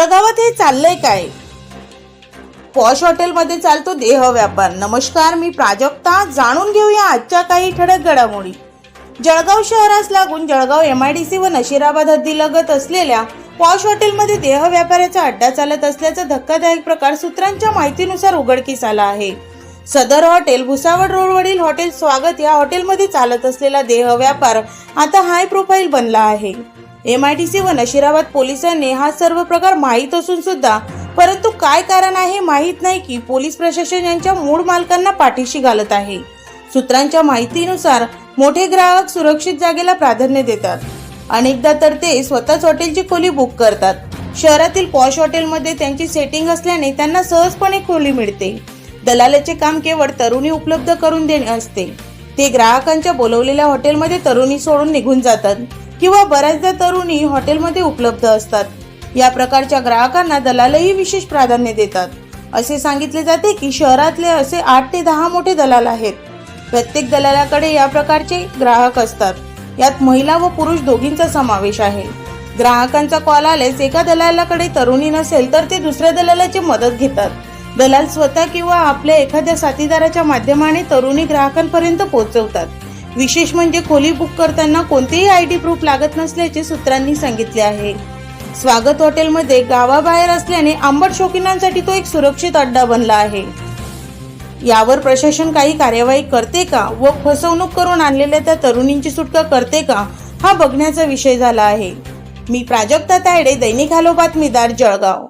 जळगावात हे चाललंय काय? पॉश हॉटेलमध्ये चालतो देह व्यापार नमस्कार मी प्राजक्ता. जाणून घेऊया आजच्या काही ठळक घडामोडी. जळगाव शहरास लागून Jalgaon M I D C व नशिराबाद हद्दीलगत असलेल्या पॉश हॉटेलमध्ये देह व्यापाराचा अड्डा चालत असल्याचा धक्कादायक प्रकार सूत्रांच्या माहितीनुसार उघडकीस आला आहे. सदर हॉटेल भुसावळ रोडवरील हॉटेल स्वागत या हॉटेलमध्ये चालत असलेला देह व्यापार आता हाय प्रोफाईल बनला आहे. एम आय टी सी व नशिराबाद पोलिसांनी हा सर्व प्रकार माहीत असून सुद्धा परंतु काय कारण आहे माहीत नाही की पोलीस प्रशासन यांच्या मूळ मालकांना पाठीशी घालत आहे. सूत्रांच्या माहितीनुसार मोठे ग्राहक सुरक्षित जागेला प्राधान्य देतात. अनेकदा तर ते स्वतःच हॉटेलची खोली बुक करतात. शहरातील पॉश हॉटेलमध्ये त्यांची सेटिंग असल्याने त्यांना सहजपणे खोली मिळते. दलालाचे काम केवळ तरुणी उपलब्ध करून देणे असते. ते ग्राहकांच्या बोलवलेल्या हॉटेलमध्ये तरुणी सोडून निघून जातात किंवा बऱ्याचदा तरुणी हॉटेलमध्ये उपलब्ध असतात. या प्रकारच्या ग्राहकांना दलालही विशेष प्राधान्य देतात. असे सांगितले जाते की शहरातले असे आठ ते दहा मोठे दलाल आहेत. प्रत्येक दलालाकडे या प्रकारचे ग्राहक असतात. यात महिला व पुरुष दोघींचा समावेश आहे. ग्राहकांचा कॉल आल्यास एका दलालाकडे तरुणी नसेल तर ते दुसऱ्या दलालाची मदत घेतात. दलाल स्वतः किंवा आपल्या एखाद्या साथीदाराच्या माध्यमाने तरुणी ग्राहकांपर्यंत पोहोचवतात. विशेष म्हणजे खोली बुक करताना कोणतेही आय डी प्रूफ लागत नसल्याचे सूत्रांनी सांगितले आहे. स्वागत हॉटेलमध्ये गावाबाहेर असल्याने आंबट शौकीनांसाठी तो एक सुरक्षित अड्डा बनला आहे. यावर प्रशासन काही कार्यवाही करते का व फसवणूक करून आणलेल्या त्या तरुणींची सुटका करते का हा बघण्याचा विषय झाला आहे. मी प्राजक्ता तायडे दैनिक हॅलो बातमीदार जळगाव.